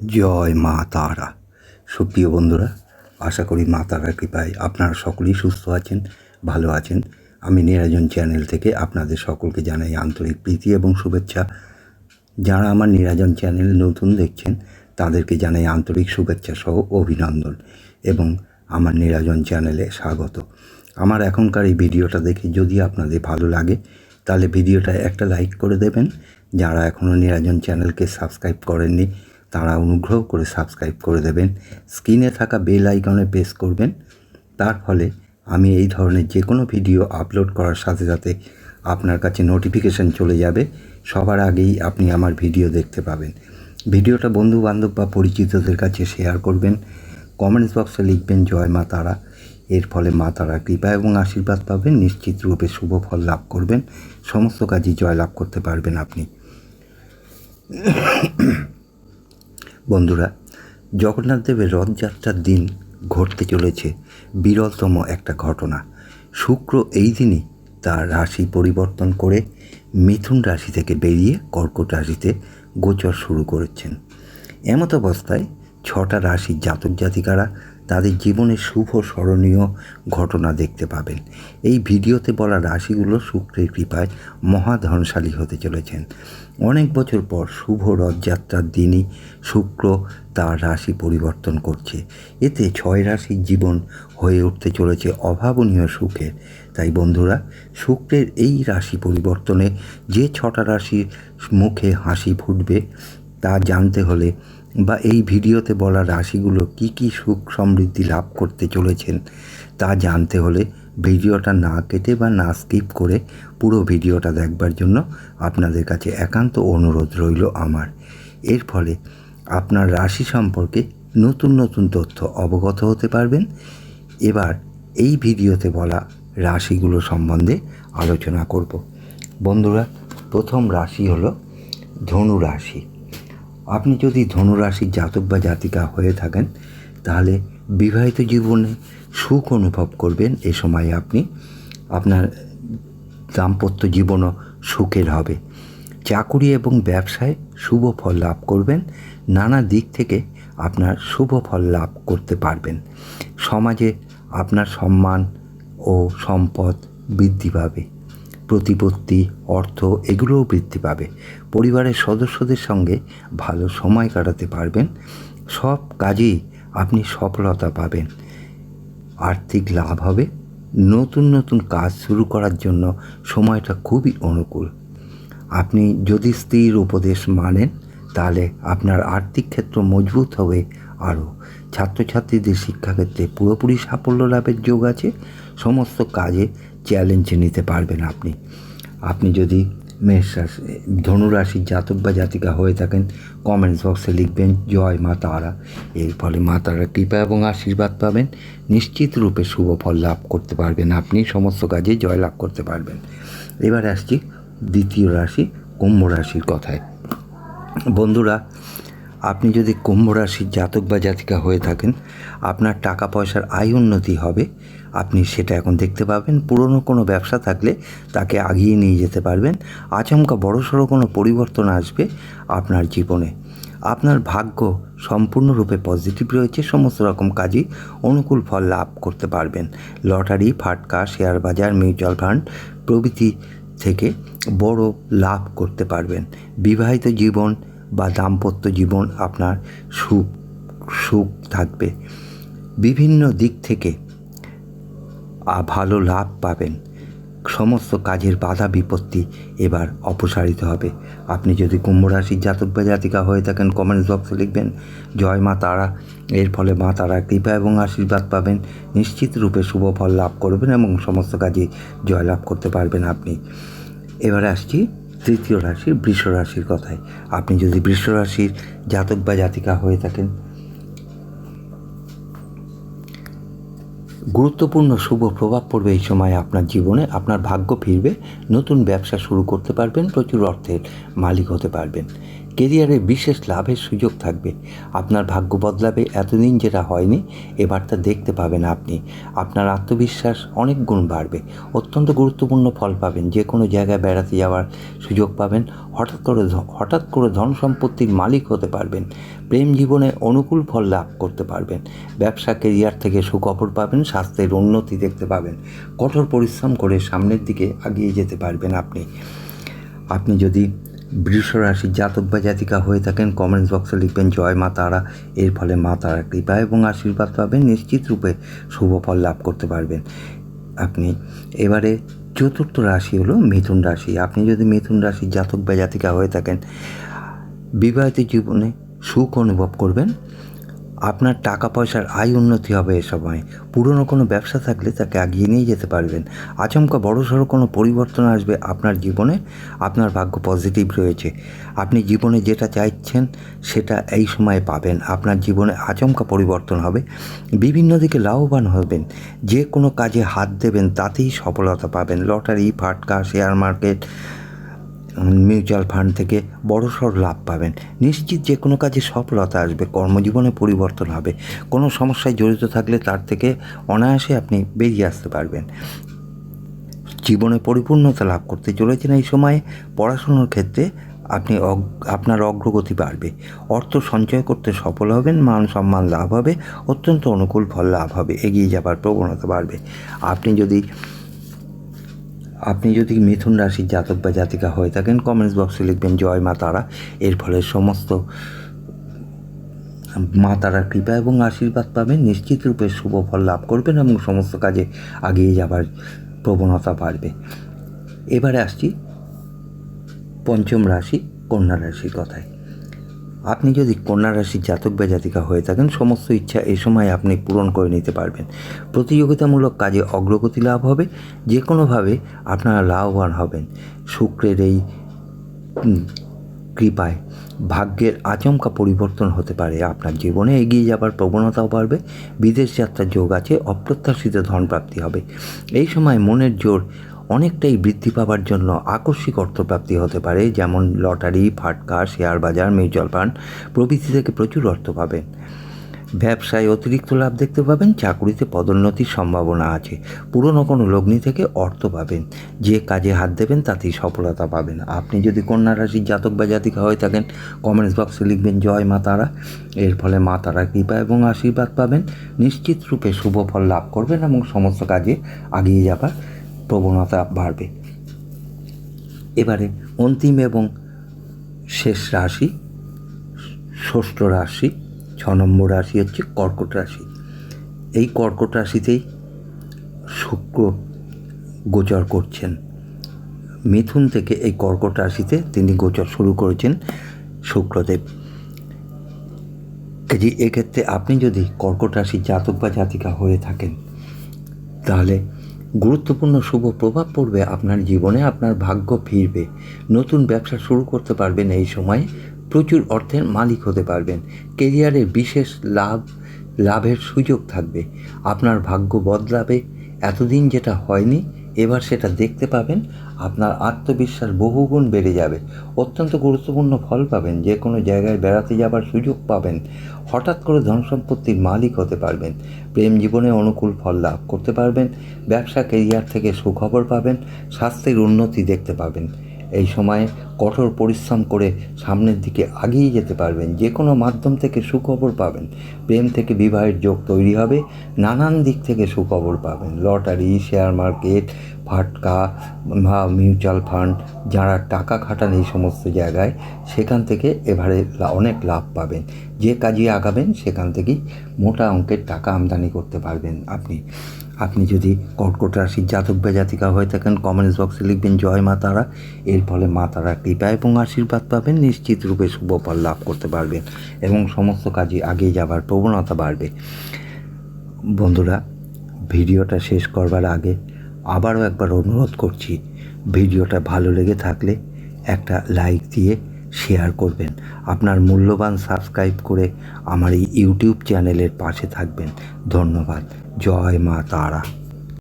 জয় মা তারা। সুপ্রিয় বন্ধুরা, আশা করি মা তারার কৃপায় আপনারা সকলেই সুস্থ আছেন, ভালো আছেন। আমি নিরাজন চ্যানেল থেকে আপনাদের সকলকে জানাই আন্তরিক প্রীতি এবং শুভেচ্ছা। যারা আমার নিরাজন চ্যানেল নতুন দেখছেন, তাদেরকে জানাই আন্তরিক শুভেচ্ছা সহ অভিনন্দন এবং আমার নিরাজন চ্যানেলে স্বাগত। আমার এখনকার এই ভিডিওটা দেখে যদি আপনাদের ভালো লাগে, তাহলে ভিডিওটা একটা লাইক করে দেবেন। যারা এখনও নিরাজন চ্যানেলকে সাবস্ক্রাইব করেননি তারা অনুগ্রহ করে সাবস্ক্রাইব করে দেবেন, স্ক্রিনে থাকা বেল আইকনে প্রেস করবেন। তার ফলে আমি এই ধরনের যে কোনো ভিডিও আপলোড করার সাথে সাথে আপনার কাছে নোটিফিকেশান চলে যাবে। সবার আগেই আপনি আমার ভিডিও দেখতে পাবেন। ভিডিওটা বন্ধু বান্ধব বা পরিচিতদের কাছে শেয়ার করবেন। কমেন্টস বক্সে লিখবেন, জয় মা তারা। এর ফলে মা তারা কৃপা এবং আশীর্বাদ পাবেন। নিশ্চিত রূপে শুভ ফল লাভ করবেন। সমস্ত কাজই জয় লাভ করতে পারবেন আপনি। বন্ধুরা, জগন্নাথ দেবের রথযাত্রার দিন ঘটতে চলেছে বিরলতম একটা ঘটনা। শুক্র এই দিনই তার রাশি পরিবর্তন করে মিথুন রাশি থেকে বেরিয়ে কর্কট রাশিতে গোচর শুরু করেছেন। এমত অবস্থায় ছটা রাশির জাতক জাতিকারা তাদের জীবনে শুভ স্মরণীয় ঘটনা দেখতে পাবেন। এই ভিডিওতে বলা রাশিগুলো শুক্রের কৃপায় মহাধনশালী হতে চলেছেন। অনেক বছর পর শুভ রথযাত্রার দিনই শুক্র তার রাশি পরিবর্তন করছে। এতে ছয় রাশির জীবন হয়ে উঠতে চলেছে অভাবনীয় সুখের। তাই বন্ধুরা, শুক্রের এই রাশি পরিবর্তনে যে ছটা রাশির মুখে হাসি ফুটবে তা জানতে হলে বা এই ভিডিওতে বলা রাশিগুলো কি কি সুখ সমৃদ্ধি লাভ করতে চলেছেন তা জানতে হলে ভিডিওটা না কেটে বা না স্কিপ করে পুরো ভিডিওটা দেখবার জন্য আপনাদের কাছে একান্ত অনুরোধ রইল আমার। এর ফলে আপনার রাশি সম্পর্কে নতুন নতুন তথ্য অবগত হতে পারবেন। এবার এই ভিডিওতে বলা রাশিগুলো সম্বন্ধে আলোচনা করব। বন্ধুরা, প্রথম রাশি হলো ধনু রাশি। আপনি যদি ধনুরাশির জাতক বা জাতিকা হয়ে থাকেন, তাহলে বিবাহিত জীবনে সুখ অনুভব করবেন এ সময় আপনি। আপনার দাম্পত্য জীবনও সুখের হবে। চাকুরি এবং ব্যবসায় শুভ ফল লাভ করবেন। নানা দিক থেকে আপনার শুভ ফল লাভ করতে পারবেন। সমাজে আপনার সম্মান ও সম্পদ বৃদ্ধি পাবে। প্রতিপত্তি, অর্থ এগুলোও বৃদ্ধি পাবে। পরিবারের সদস্যদের সঙ্গে ভালো সময় কাটাতে পারবেন। সব কাজেই আপনি সফলতা পাবেন। আর্থিক লাভ হবে। নতুন নতুন কাজ শুরু করার জন্য সময়টা খুবই অনুকূল। আপনি যদি স্ত্রীর উপদেশ মানেন, তাহলে আপনার আর্থিক ক্ষেত্র মজবুত হবে আরও। ছাত্রছাত্রীদের শিক্ষাক্ষেত্রে পুরোপুরি সাফল্য লাভের যোগ আছে। সমস্ত কাজে চ্যালেঞ্জ নিতে পারবেন আপনি। আপনি যদি মেষ রাশি ধনুরাশির জাতক বা জাতিকা হয়ে থাকেন কমেন্টস বক্সে লিখবেন, জয় মা তারা। এর ফলে মা তারা কৃপা এবং আশীর্বাদ পাবেন। নিশ্চিত রূপে শুভ ফল লাভ করতে পারবেন আপনি, সমস্ত কাজে জয় লাভ করতে পারবেন। এবার আসছি দ্বিতীয় রাশি, কুম্ভ রাশির কথায়। বন্ধুরা আপনি যদি কুম্ভ রাশির জাতক বা জাতিকা হয়ে থাকেন, আপনার টাকা পয়সার আয় উন্নতি হবে। আপনি সেটা এখন দেখতে পাবেন। পুরনো কোনো ব্যবসা থাকলে তাকে আগিয়ে নিয়ে যেতে পারবেন। আচমকা বড়সড় কোনো পরিবর্তন আসবে আপনার জীবনে। আপনার ভাগ্য সম্পূর্ণরূপে পজিটিভ রয়েছে। সমস্ত রকম কাজই অনুকূল ফল লাভ করতে পারবেন। লটারি, ফাটকা, শেয়ার বাজার, মিউচুয়াল ফান্ড প্রভৃতি থেকে বড় লাভ করতে পারবেন। বিবাহিত জীবন বা দাম্পত্য জীবন আপনার সুখ সুখ থাকবে। বিভিন্ন দিক থেকে ভালো লাভ পাবেন। সমস্ত কাজের বাধা বিপত্তি এবার অপসারিত হবে। আপনি যদি কুম্ভ রাশির জাতক বা জাতিকা হয়ে থাকেন কমেন্টস বক্সে লিখবেন, জয় মা তারা। এর ফলে মা তারা কৃপা এবং আশীর্বাদ পাবেন। নিশ্চিত রূপে শুভ ফল লাভ করবেন এবং সমস্ত কাজে জয় লাভ করতে পারবেন আপনি। এবারে আসছি তৃতীয় রাশি বৃষ রাশির কথায় আপনি যদি বৃষ রাশির জাতক বা জাতিকা হয়ে থাকেন, গুরুত্বপূর্ণ শুভ প্রভাব পড়বে এই সময় আপনার জীবনে। আপনার ভাগ্য ফিরবে, নতুন ব্যবসা শুরু করতে পারবেন, প্রচুর অর্থের মালিক হতে পারবেন। কেরিয়ারে বিশেষ লাভের সুযোগ থাকবে। আপনার ভাগ্য বদলাবে এতদিন যেটা হয়নি এবার তা দেখতে পাবেন আপনি। আপনার আত্মবিশ্বাস অনেক গুণ বাড়বে। অত্যন্ত গুরুত্বপূর্ণ ফল পাবেন। যে কোনো জায়গায় বেড়াতে যাওয়ার সুযোগ পাবেন। হঠাৎ করে হঠাৎ করে ধন সম্পত্তির মালিক হতে পারবেন। প্রেম জীবনে অনুকূল ফল লাভ করতে পারবেন। ব্যবসা, কেরিয়ার থেকে সুখবর পাবেন। স্বাস্থ্যের উন্নতি দেখতে পাবেন। কঠোর পরিশ্রম করে সামনের দিকে এগিয়ে যেতে পারবেন আপনি। আপনি যদি বৃষ রাশির জাতক বা জাতিকা হয়ে থাকেন কমেন্টস বক্সে লিখবেন, জয় মা তারা। এর ফলে মা তারা কৃপা এবং আশীর্বাদ পাবেন, নিশ্চিত রূপে শুভ ফল লাভ করতে পারবেন। আপনি এবারে চতুর্থ রাশি হলো মিথুন রাশি। আপনি যদি মিথুন রাশির জাতক বা জাতিকা হয়ে থাকেন, বিবাহিত জীবনে সুখ অনুভব করবেন। আপনার টাকা পয়সার আয় উন্নতি হবে এ সময়। পুরনো কোনো ব্যবসা থাকলে তাকে এগিয়ে নিয়ে যেতে পারবেন। আচমকা বড়সড় কোনো পরিবর্তন আসবে আপনার জীবনে। আপনার ভাগ্য পজিটিভ রয়েছে। আপনি জীবনে যেটা চাইছেন, সেটা এই সময় পাবেন। আপনার জীবনে আচমকা পরিবর্তন হবে। বিভিন্ন দিকে লাভবান হবেন। যে কোনো কাজে হাত দেবেন, তাতেই সফলতা পাবেন। লটারি, ফাটকা শেয়ার মার্কেট মিউচুয়াল ফান্ড থেকে বড়সড় লাভ পাবেন। নিশ্চিত যে কোনো কাজে সফলতা আসবে, কর্মজীবনে পরিবর্তন হবে। কোনো সমস্যায় জড়িত থাকলে তার থেকে অনায়াসে আপনি বেরিয়ে আসতে পারবেন। জীবনে পরিপূর্ণতা লাভ করতে চলেছেন এই সময়ে, পড়াশুনোর ক্ষেত্রে আপনি আপনার অগ্রগতি বাড়বে। অর্থ সঞ্চয় করতে সফল হবেন, মান সম্মান লাভ হবে, অত্যন্ত অনুকূল ফল লাভ হবে, এগিয়ে যাবার প্রবণতা বাড়বে। আপনি যদি আপনি যদি মিথুন রাশির জাতক বা জাতিকা হয়ে থাকেন কমেন্টস বক্সে লিখবেন, জয় মা তারা। এর ফলে সমস্ত মা তারার কৃপা এবং আশীর্বাদ পাবেন, নিশ্চিত রূপে শুভ ফল লাভ করবেন এবং সমস্ত কাজে আগিয়ে যাবার প্রবণতা বাড়বে। এবারে আসছি পঞ্চম রাশি, কন্যা রাশির কথায়। আপনি যদি কন্যা রাশির জাতক বা জাতিকা হয়ে থাকেন, সমস্ত ইচ্ছা এ সময় আপনি পূরণ করে নিতে পারবেন। প্রতিযোগিতামূলক কাজে অগ্রগতি লাভ হবে যে কোনোভাবে আপনারা লাভবান হবেন। শুক্রের এই কৃপায় ভাগ্যের আচমকা পরিবর্তন হতে পারে আপনার জীবনে, এগিয়ে যাবার প্রবণতাও বাড়বে, বিদেশ যাত্রার যোগ আছে, অপ্রত্যাশিত ধনপ্রাপ্তি হবে। এই সময় মনের জোর অনেকটাই বৃদ্ধি পাওয়ার জন্য আকস্মিক অর্থপ্রাপ্তি হতে পারে, যেমন লটারি, ফাটকা, শেয়ার বাজার, মিউচুয়াল ফান্ড, প্রভৃতি থেকে প্রচুর অর্থ পাবেন। ব্যবসায় অতিরিক্ত লাভ দেখতে পাবেন, চাকুরিতে পদোন্নতির সম্ভাবনা আছে। পুরনো কোনো লগ্নি থেকে অর্থ পাবেন, যে কাজে হাত দেবেন তাতেই সফলতা পাবেন। আপনি যদি কন্যা রাশির জাতক বা জাতিকা হয়ে থাকেন কমেন্টস বক্সে লিখবেন, জয় মা তারা। এর ফলে মা তারা কৃপা এবং আশীর্বাদ পাবেন। নিশ্চিত রূপে শুভ ফল লাভ করবেন এবং সমস্ত কাজে এগিয়ে যাবার প্রবণতা বাড়বে। এবারে অন্তিম এবং শেষ রাশি, ষষ্ঠ রাশি, ছ নম্বর রাশি হচ্ছে কর্কট রাশি। এই কর্কট রাশিতেই শুক্র গোচর করছেন। মিথুন থেকে এই কর্কট রাশিতে তিনি গোচর শুরু করেছেন শুক্রদেব। কাজে এক্ষেত্রে আপনি যদি কর্কট রাশির জাতক বা জাতিকা হয়ে থাকেন, তাহলে গুরুত্বপূর্ণ শুভ প্রভাব পড়বে আপনার জীবনে, আপনার ভাগ্য ফিরবে। নতুন ব্যবসা শুরু করতে পারবেন এই সময়ে, প্রচুর অর্থের মালিক হতে পারবেন। কেরিয়ারে বিশেষ লাভ, লাভের সুযোগ থাকবে। আপনার ভাগ্য বদলাবে। এতদিন যেটা হয়নি এবার সেটা দেখতে পাবেন, আপনার আত্মবিশ্বাস বহুগুণ বেড়ে যাবে। অত্যন্ত গুরুত্বপূর্ণ ফল পাবেন যে কোনো জায়গায় বেড়াতে যাবার সুযোগ পাবেন। হঠাৎ করে ধন সম্পত্তির মালিক হতে পারবেন। প্রেম জীবনে অনুকূল ফল লাভ করতে পারবেন, ব্যবসা কেরিয়ার থেকে সুখবর পাবেন, স্বাস্থ্যের উন্নতি দেখতে পাবেন। এই সময়ে কঠোর পরিশ্রম করে সামনের দিকে এগিয়ে যেতে পারবেন। যে কোনো মাধ্যম থেকে সুখবর পাবেন। প্রেম থেকে বিবাহের যোগ তৈরি হবে। নানান দিক থেকে সুখবর পাবেন। লটারি, শেয়ার মার্কেট, ফাটকা, বা মিউচুয়াল ফান্ড, যারা টাকা খাটান এই সমস্ত জায়গায়, সেখান থেকে এবারে অনেক লাভ পাবেন। যে কাজে আগাবেন, সেখান থেকেই মোটা অঙ্কের টাকা আমদানি করতে পারবেন আপনি। আপনি যদি কর্কট রাশির জাতক বা জাতিকা হয়ে থাকেন, কমেন্টস বক্সে লিখবেন, জয় মা তারা। এর ফলে মা তারা কৃপা এবং আশীর্বাদ পাবেন, নিশ্চিত রূপে শুভ ফল লাভ করতে পারবেন এবং সমস্ত কাজে এগিয়ে যাবার প্রবণতা বাড়বে। বন্ধুরা, ভিডিওটা শেষ করবার আগে আবারও একবার অনুরোধ করছি, ভিডিওটা ভালো লেগে থাকলে একটা লাইক দিয়ে শেয়ার করবেন। আপনার মূল্যবান সাবস্ক্রাইব করে আমার এই ইউটিউব চ্যানেলের পাশে থাকবেন। ধন্যবাদ। জয় মা তারা।